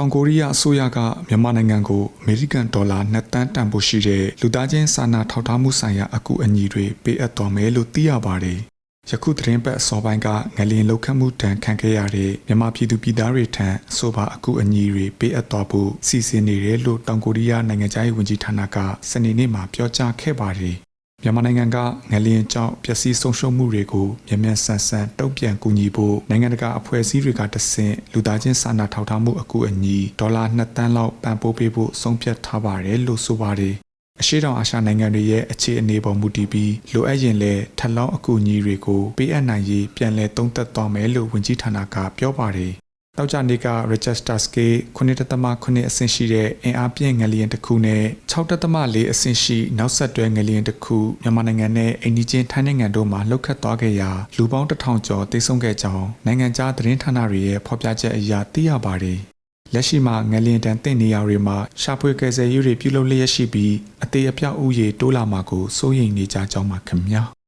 တောင်ကိုရီးယားအစိုးရကမြန်မာနိုင်ငံကိုအမေရိကန်ဒေါ်လာ2တန်းတန်ဖိုးရှိတဲ့လူသားချင်းစာနာထောက်ထားမှုဆိုင်ရာအကူအညီတွေပေးအပ်တော်မယ်လို့သိရပါတယ်။ယခုသတင်းပတ်အစောပိုင်းကငလင်လောက်ခတ်မှုတန်ခံခဲ့ရတဲ့မြန်မာပြည်သူပြည်သားတွေထံအဆိုပါအကူအညီတွေပေးအပ်တော်ဖို့စီစဉ်နေတယ်လို့တောင်ကိုရီးယားနိုင်ငံသားရေးဝန်ကြီးဌာနကစနေနေ့မှာပြောကြားခဲ့ပါတယ်။ မြန်မာနိုင်ငံကငလျင်ကြောင့်ပျက်စီးဆုံးရှုံးမှုတွေကိုမြန်မြန်ဆန်ဆန်တုံ့ပြန်ကူညီဖို့နိုင်ငံတကာအဖွဲ့အစည်းတွေကတဆင့်လူသားချင်းစာနာထောက်ထားမှုအကူအညီဒေါ်လာ2တန်းလောက်ပံ့ပိုးပေးဖို့ဆုံးဖြတ်ထားပါတယ်လို့ဆိုပါတယ်အရှိတောင်အာရှနိုင်ငံတွေရဲ့အခြေအနေပေါ်မူတည်ပြီးလိုအပ်ရင်လည်းထပ်လောင်းအကူအညီတွေကိုပေးအပ်နိုင်ရေးပြန်လည်သုံးသပ်သွားမယ်လို့ဝန်ကြီးဌာနကပြောပါတယ် တောက်ကြနေက register scale 9.8အဆင့်ရှိတဲ့အင်အားပြည့်ငလျင်တစ်ခုနဲ့6.4အဆင့်ရှိနောက်ဆက်တွဲငလျင်တစ်ခုမြန်မာနိုင်ငံနဲ့အိန္ဒိချင်းထိုင်းနိုင်ငံတို့မှာလှုပ်ခတ်သွားခဲ့ရာလူပေါင်းတစ်ထောင်ကျော်တိတ်ဆုံးခဲ့ကြောင်းနိုင်ငံခြားသတင်းဌာနတွေရဲ့ဖော်ပြချက်အရသိရပါတယ်။လက်ရှိမှာငလျင်တန်တင့်နေရာတွေမှာရှာဖွေကယ်ဆယ်ရေးတွေပြုလုပ်လျက်ရှိပြီးအသေးအပြောက်ဥယေတိုးလာမှာကိုစိုးရိမ်နေကြကြောင်းပါခင်ဗျာ။